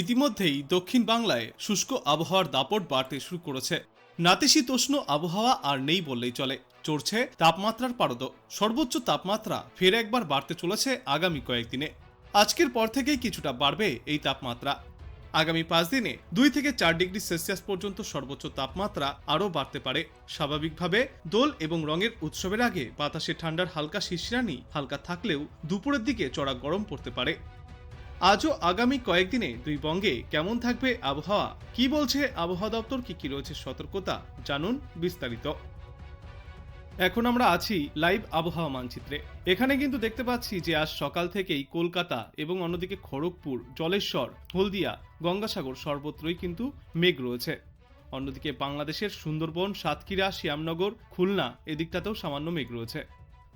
ইতিমধ্যেই দক্ষিণ বাংলায় শুষ্ক আবহাওয়ার দাপট বাড়তে শুরু করেছে। নাতিশীতোষ্ণ আবহাওয়া আর নেই বললেই চলে। চড়ছে তাপমাত্রার পারদ। সর্বোচ্চ তাপমাত্রা ফের একবার বাড়তে চলেছে আগামী কয়েকদিনে। আজকের পর থেকেই কিছুটা বাড়বে এই তাপমাত্রা। আগামী পাঁচ দিনে দুই থেকে চার ডিগ্রি সেলসিয়াস পর্যন্ত সর্বোচ্চ তাপমাত্রা আরও বাড়তে পারে। স্বাভাবিকভাবে দোল এবং রঙের উৎসবের আগে বাতাসে ঠান্ডার হালকা শিশিরানি হালকা থাকলেও দুপুরের দিকে চড়া গরম পড়তে পারে। আজও আগামী কয়েকদিনে দুই বঙ্গে কেমন থাকবে আবহাওয়া? কি বলছে আবহাওয়া দপ্তর? কি কি রয়েছে সতর্কতা? জানুন বিস্তারিত। এখন আমরা আছি লাইভ আবহাওয়া মানচিত্রে। এখানে কিন্তু দেখতে পাচ্ছি যে আজ সকাল থেকেই কলকাতা এবং অন্যদিকে খড়গপুর, জলেশ্বর, হলদিয়া, গঙ্গাসাগর সর্বত্রই কিন্তু মেঘ রয়েছে। অন্যদিকে বাংলাদেশের সুন্দরবন, সাতক্ষীরা, শ্যামনগর, খুলনা এদিকটাতেও সামান্য মেঘ রয়েছে।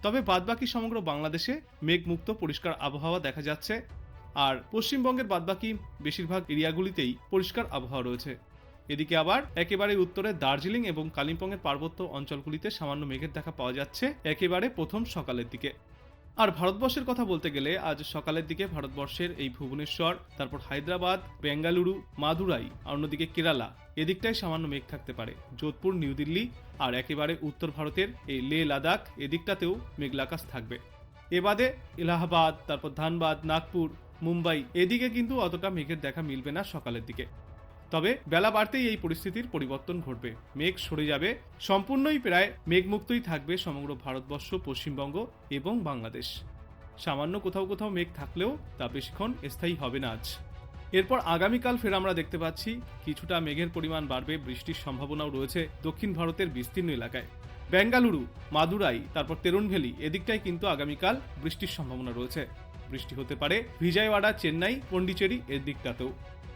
তবে বাদবাকি সমগ্র বাংলাদেশে মেঘমুক্ত পরিষ্কার আবহাওয়া দেখা যাচ্ছে। আর পশ্চিমবঙ্গের বাদবাকি বেশিরভাগ এরিয়াগুলিতেই পরিষ্কার আবহাওয়া রয়েছে। এদিকে আবার একেবারে উত্তরে দার্জিলিং এবং কালিম্পংয়ের পার্বত্য অঞ্চলগুলিতে সামান্য মেঘের দেখা পাওয়া যাচ্ছে একেবারে প্রথম সকালের দিকে। আর ভারতবর্ষের কথা বলতে গেলে আজ সকালের দিকে ভারতবর্ষের এই ভুবনেশ্বর, তারপর হায়দ্রাবাদ, বেঙ্গালুরু, মাদুরাই আর অন্যদিকে কেরালা এদিকটাই সামান্য মেঘ থাকতে পারে। যোধপুর, নিউ দিল্লি আর একেবারে উত্তর ভারতের এই লে লাদাখ এদিকটাতেও মেঘলাকাশ থাকবে। এবাদে এলাহাবাদ, তারপর ধানবাদ, নাগপুর মুম্বাই। এদিকে কিন্তু অতটা মেঘের দেখা মিলবে না সকালের দিকে। তবে বেলা বাড়তেই এই পরিস্থিতির পরিবর্তন ঘটবে। মেঘ সরে যাবে। সম্পূর্ণই প্রায় মেঘমুক্তই থাকবে সমগ্র ভারতবর্ষ, পশ্চিমবঙ্গ এবং বাংলাদেশ। সামান্য কোথাও কোথাও মেঘ থাকলেও তা বেশিক্ষণ স্থায়ী হবে না আজ। এরপর আগামীকাল ফের আমরা দেখতে পাচ্ছি, কিছুটা মেঘের পরিমাণ বাড়বে, বৃষ্টির সম্ভাবনাও রয়েছে দক্ষিণ ভারতের বিস্তীর্ণ এলাকায়। বেঙ্গালুরু, মাদুরাই, তারপর তেরুনভেলি এদিকটায় কিন্তু আগামীকাল বৃষ্টির সম্ভাবনা রয়েছে। বৃষ্টি হতে পারে। ভিজয়ওয়াড়া চেন্নাই, পন্ডিচেরি এর দিকটাতেও।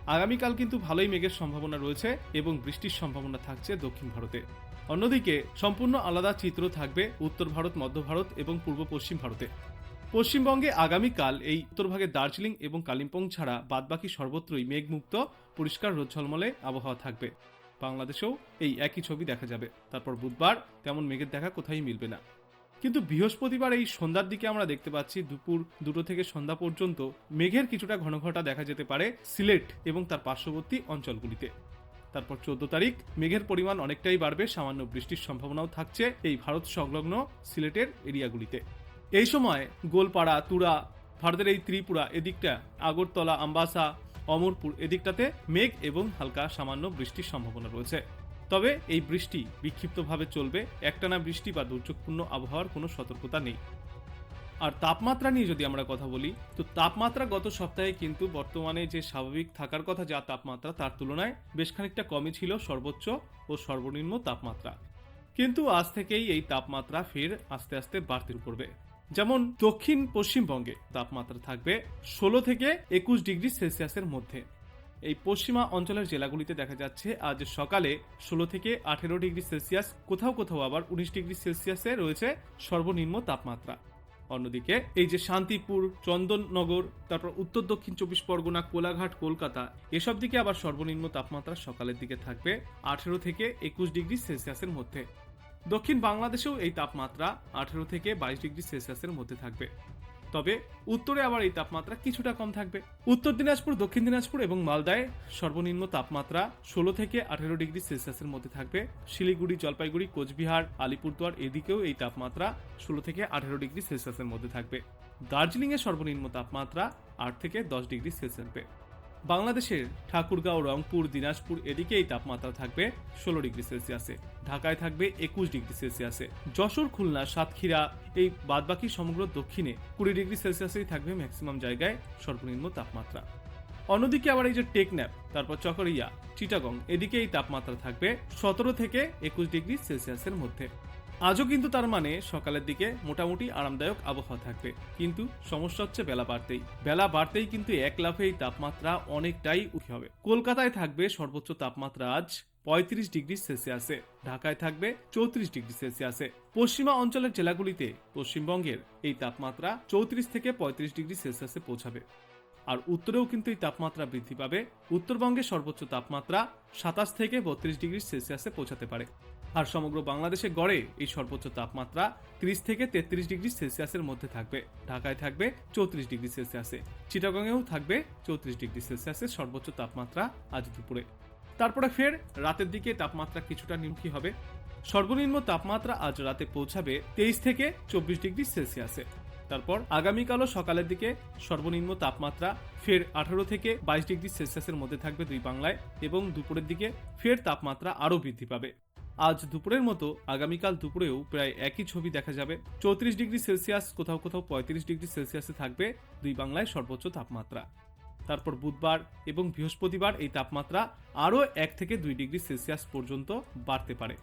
আগামীকাল কিন্তু ভালোই মেঘের সম্ভাবনা রয়েছে এবং বৃষ্টির সম্ভাবনা থাকছে দক্ষিণ ভারতে। অন্যদিকে সম্পূর্ণ আলাদা চিত্র থাকবে উত্তর ভারত, মধ্য ভারত এবং পূর্ব পশ্চিম ভারতে। পশ্চিমবঙ্গে আগামীকাল এই উত্তরভাগে দার্জিলিং এবং কালিম্পং ছাড়া বাদবাকি সর্বত্রই মেঘমুক্ত, পরিষ্কার রোদ ঝলমলে আবহাওয়া থাকবে। বাংলাদেশেও এই একই ছবি দেখা যাবে। তারপর বুধবার তেমন মেঘের দেখা কোথায় মিলবে না। কিন্তু বৃহস্পতিবার এই সন্ধ্যার দিকে আমরা দেখতে পাচ্ছি দুপুর দুটো থেকে সন্ধ্যা পর্যন্ত মেঘের কিছুটা ঘনঘটা দেখা যেতে পারে সিলেট এবং তার পার্শ্ববর্তী অঞ্চলগুলিতে। তারপর চোদ্দ তারিখ, মেঘের পরিমাণ অনেকটাই বাড়বে, সামান্য বৃষ্টির সম্ভাবনাও থাকছে এই ভারত সংলগ্ন সিলেটের এরিয়াগুলিতে। এই সময় গোলপাড়া, তুরা, ভারতের এই ত্রিপুরা এদিকটা, আগরতলা, আম্বাসা, অমরপুর এদিকটাতে মেঘ এবং হালকা সামান্য বৃষ্টির সম্ভাবনা রয়েছে। তবে এই বৃষ্টি বিক্ষিপ্তভাবে চলবে, একটানা বৃষ্টি বা দুর্যোগপূর্ণ আবহাওয়ার কোনো সতর্কতা নেই। আর তাপমাত্রা নিয়ে যদি আমরা কথা বলি, তো তাপমাত্রা গত সপ্তাহে কিন্তু বর্তমানে যে স্বাভাবিক থাকার কথা যা তাপমাত্রা, তার তুলনায় বেশ খানিকটা কমই ছিল সর্বোচ্চ ও সর্বনিম্ন তাপমাত্রা। কিন্তু আজ থেকেই এই তাপমাত্রা ফের আস্তে আস্তে বাড়তে করবে। যেমন দক্ষিণ পশ্চিমবঙ্গে তাপমাত্রা থাকবে ষোলো থেকে একুশ ডিগ্রি সেলসিয়াসের মধ্যে। এই পশ্চিমা অঞ্চলের জেলাগুলিতে দেখা যাচ্ছে, আজ সকালে ষোলো থেকে আঠেরো ডিগ্রি সেলসিয়াস, কোথাও কোথাও আবার উনিশ ডিগ্রি সেলসিয়াসে রয়েছে সর্বনিম্ন তাপমাত্রা। অন্যদিকে, এই যে শান্তিপুর, চন্দননগর, তারপর উত্তর দক্ষিণ চব্বিশ পরগনা, কোলাঘাট, কলকাতা, এসব দিকে আবার সর্বনিম্ন তাপমাত্রা সকালের দিকে থাকবে আঠেরো থেকে একুশ ডিগ্রি সেলসিয়াসের মধ্যে। দক্ষিণ বাংলাদেশেও এই তাপমাত্রা আঠেরো থেকে বাইশ ডিগ্রি সেলসিয়াসের মধ্যে থাকবে। তবে উত্তরে আবার এই তাপমাত্রা কিছুটা কম থাকবে। উত্তর দিনাজপুর, দক্ষিণ দিনাজপুর এবং মালদায় সর্বনিম্ন তাপমাত্রা ষোলো থেকে আঠেরো ডিগ্রি সেলসিয়াসের মধ্যে থাকবে। শিলিগুড়ি, জলপাইগুড়ি, কোচবিহার, আলিপুরদুয়ার এদিকেও এই তাপমাত্রা ষোলো থেকে আঠেরো ডিগ্রি সেলসিয়াসের মধ্যে থাকবে। দার্জিলিংয়ের সর্বনিম্ন তাপমাত্রা আট থেকে দশ ডিগ্রি সেলসিয়াস বাংলাদেশের ঠাকুরগাঁও, রংপুর, দিনাজপুর এদিকে এই তাপমাত্রা থাকবে ষোলো ডিগ্রি সেলসিয়াসে, ঢাকায় থাকবে একুশ ডিগ্রি সেলসিয়াসে। যশোর, খুলনা, সাতক্ষীরা এই বাদবাকি সমগ্র দক্ষিণে কুড়ি ডিগ্রি সেলসিয়াসেই থাকবে ম্যাক্সিমাম জায়গায় সর্বনিম্ন তাপমাত্রা। অন্যদিকে আবার এই যে টেকন্যাপ তারপর চকরিয়া, চিটাগং এদিকে এই তাপমাত্রা থাকবে সতেরো থেকে একুশ ডিগ্রি সেলসিয়াসের মধ্যে। আজও কিন্তু তার মানে সকালের দিকে মোটামুটি আরামদায়ক আবহাওয়া থাকবে। কিন্তু সমস্যা হচ্ছে বেলা বাড়তেই। বেলা বাড়তেই কিন্তু এক লাফে এই তাপমাত্রা অনেকটাই উঠে হবে। কলকাতায় থাকবে সর্বোচ্চ তাপমাত্রা আজ পঁয়ত্রিশ ডিগ্রি সেলসিয়াসে, ঢাকায় থাকবে চৌত্রিশ ডিগ্রি সেলসিয়াসে। পশ্চিমা অঞ্চলের জেলাগুলিতে পশ্চিমবঙ্গের এই তাপমাত্রা চৌত্রিশ থেকে পঁয়ত্রিশ ডিগ্রি সেলসিয়াসে পৌঁছাবে। আর উত্তরেও কিন্তু এই তাপমাত্রা বৃদ্ধি পাবে। উত্তরবঙ্গে সর্বোচ্চ তাপমাত্রা সাতাশ থেকে বত্রিশ ডিগ্রি সেলসিয়াসে পৌঁছাতে পারে। আর সমগ্র বাংলাদেশে গড়ে এই সর্বোচ্চ তাপমাত্রা তিরিশ থেকে তেত্রিশ ডিগ্রি সেলসিয়াসের মধ্যে থাকবে। ঢাকায় থাকবে চৌত্রিশ ডিগ্রি সেলসিয়াসে, চিটাগংয়েও থাকবে চৌত্রিশ ডিগ্রি সেলসিয়াসের সর্বোচ্চ তাপমাত্রা আজ দুপুরে। তারপরে ফের রাতের দিকে তাপমাত্রা কিছুটা নিমুখী হবে। সর্বনিম্ন তাপমাত্রা আজ রাতে পৌঁছাবে তেইশ থেকে চব্বিশ ডিগ্রি সেলসিয়াসে। তারপর আগামীকালও সকালের দিকে সর্বনিম্ন তাপমাত্রা ফের আঠারো থেকে বাইশ ডিগ্রি সেলসিয়াসের মধ্যে থাকবে দুই বাংলায় এবং দুপুরের দিকে ফের তাপমাত্রা আরও বৃদ্ধি পাবে। আজ দুপুরের মতো আগামীকাল দুপুরেও প্রায় একই ছবি দেখা যাবে। চৌত্রিশ ডিগ্রি সেলসিয়াস, কোথাও কোথাও পঁয়ত্রিশ ডিগ্রি সেলসিয়াসে থাকবে দুই বাংলায় সর্বোচ্চ তাপমাত্রা। তারপর বুধবার এবং বৃহস্পতিবার এই তাপমাত্রা আরও এক থেকে দুই ডিগ্রি সেলসিয়াস পর্যন্ত বাড়তে পারে।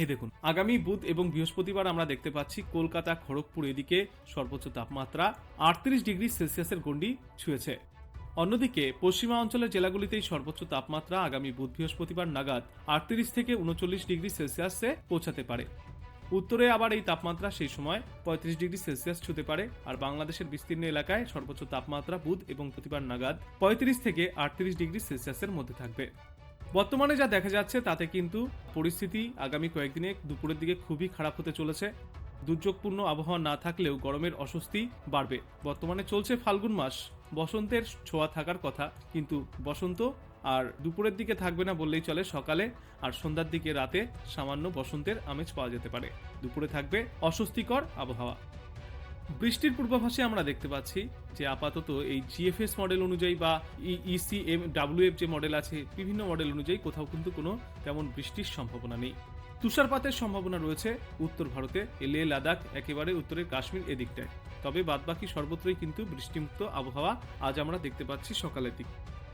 এই দেখুন, আগামী বুধ এবং বৃহস্পতিবার আমরা দেখতে পাচ্ছি কলকাতা, খড়গপুর এদিকে সর্বোচ্চ তাপমাত্রা আটত্রিশ ডিগ্রি সেলসিয়াসের গণ্ডি ছুঁয়েছে। অন্যদিকে, পশ্চিমা অঞ্চলের জেলাগুলিতেই সর্বোচ্চ তাপমাত্রা আগামী বুধ বৃহস্পতিবার নাগাদ আটত্রিশ থেকে উনচল্লিশ ডিগ্রি সেলসিয়াসে পৌঁছাতে পারে। উত্তরে আবার এই তাপমাত্রা সেই সময় পঁয়ত্রিশ ডিগ্রি সেলসিয়াস ছুতে পারে আর বাংলাদেশের বিস্তীর্ণ এলাকায় সর্বোচ্চ তাপমাত্রা বুধ এবং প্রতিবার নাগাদ পঁয়ত্রিশ থেকে আটত্রিশ ডিগ্রি সেলসিয়াসের মধ্যে থাকবে। বর্তমানে যা দেখা যাচ্ছে তাতে কিন্তু পরিস্থিতি আগামী কয়েকদিনে দুপুরের দিকে খুবই খারাপ হতে চলেছে। দুর্যোগপূর্ণ আবহাওয়া না থাকলেও গরমের অস্বস্তি বাড়বে। বর্তমানে চলছে ফাল্গুন মাস। বসন্তের ছোঁয়া থাকার কথা, কিন্তু বসন্ত আর দুপুরের দিকে থাকবে না বললেই চলে সকালে, আর সন্ধ্যার দিকে রাতে সামান্য বসন্তের আমেজ পাওয়া যেতে পারে। দুপুরে থাকবে অস্বস্তিকর আবহাওয়া। বৃষ্টির পূর্বাভাসে আমরা দেখতে পাচ্ছি যে আপাতত এই জিএফএস মডেল অনুযায়ী বা ইসি এম ডাব্লিউএফ যে মডেল আছে, বিভিন্ন মডেল অনুযায়ী কোথাও কিন্তু কোনো তেমন বৃষ্টির সম্ভাবনা নেই। তুষারপাতের সম্ভাবনা রয়েছে উত্তর ভারতে। লে লাদাখ একেবারে উত্তরের কাশ্মীর এদিকটায়। তবে বাদবাকি সর্বত্রই কিন্তু বৃষ্টিমুক্ত আবহাওয়া আজ আমরা দেখতে পাচ্ছি সকালের দিক।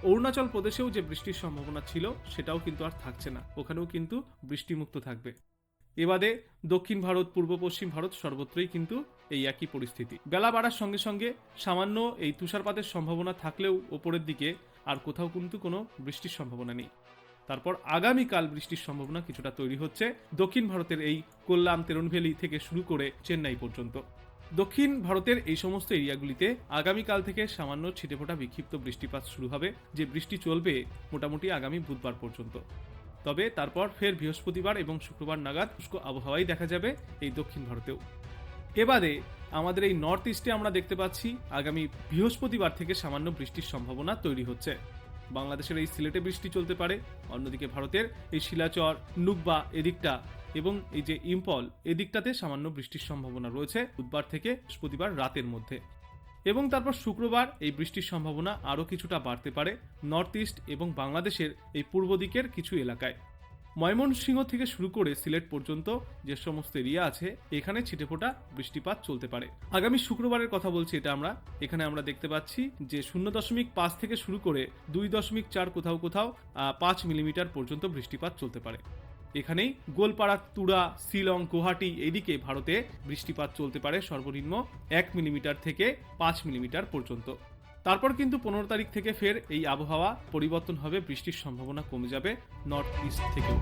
অরুণাচল প্রদেশেও যে বৃষ্টির সম্ভাবনা ছিল, সেটাও কিন্তু আর থাকছে না। ওখানেও কিন্তু বৃষ্টিমুক্ত থাকবে। এবাদে দক্ষিণ ভারত, পূর্ব পশ্চিম ভারত সর্বত্রই কিন্তু এই একই পরিস্থিতি। বেলা বাড়ার সঙ্গে সঙ্গে সামান্য এই তুষারপাতের সম্ভাবনা থাকলেও ওপরের দিকে আর কোথাও কিন্তু কোনো বৃষ্টির সম্ভাবনা নেই। তারপর আগামীকাল বৃষ্টির সম্ভাবনা কিছুটা তৈরি হচ্ছে। দক্ষিণ ভারতের এই কোল্লাম তেরনভেলি থেকে শুরু করে চেন্নাই পর্যন্ত। দক্ষিণ ভারতের এই সমস্ত এরিয়াগুলিতে আগামীকাল থেকে সামান্য ছিটেফোঁটা বিক্ষিপ্ত বৃষ্টিপাত শুরু হবে। যে বৃষ্টি চলবে মোটামুটি আগামী বুধবার পর্যন্ত। তবে তারপর ফের বৃহস্পতিবার এবং শুক্রবার নাগাদ শুষ্ক আবহাওয়াই দেখা যাবে এই দক্ষিণ ভারতেও। এবারে আমাদের এই নর্থ ইস্টে আমরা দেখতে পাচ্ছি, আগামী বৃহস্পতিবার থেকে সামান্য বৃষ্টির সম্ভাবনা তৈরি হচ্ছে। বাংলাদেশের এই সিলেটে বৃষ্টি চলতে পারে, অন্যদিকে ভারতের এই শিলাচর নুকবা এদিকটা এবং এই যে ইম্পল এদিকটাতে সামান্য বৃষ্টির সম্ভাবনা রয়েছে বুধবার থেকে বৃহস্পতিবার রাতের মধ্যে। এবং তারপর শুক্রবার এই বৃষ্টির সম্ভাবনা আরও কিছুটা বাড়তে পারে নর্থ ইস্ট এবং বাংলাদেশের এই পূর্ব দিকের কিছু এলাকায়। ময়মনসিংহ থেকে শুরু করে সিলেট পর্যন্ত যে সমস্ত এরিয়া আছে, এখানে ছিটেফোঁটা বৃষ্টিপাত চলতে পারে। আগামী শুক্রবারের কথা বলছি এটা আমরা। এখানে আমরা দেখতে পাচ্ছি যে শূন্য দশমিক পাঁচ থেকে শুরু করে দুই দশমিক চার কোথাও কোথাও পাঁচ মিলিমিটার পর্যন্ত বৃষ্টিপাত চলতে পারে। এখানেই গোলপাড়া, তুরা, শিলং, গুয়াহাটি এদিকে ভারতে বৃষ্টিপাত চলতে পারে সর্বনিম্ন এক মিলিমিটার থেকে পাঁচ মিলিমিটার পর্যন্ত। তারপর কিন্তু পনেরো তারিখ থেকে ফের এই আবহাওয়া পরিবর্তন হবে, বৃষ্টির সম্ভাবনা কমে যাবে নর্থ ইস্ট থেকেও।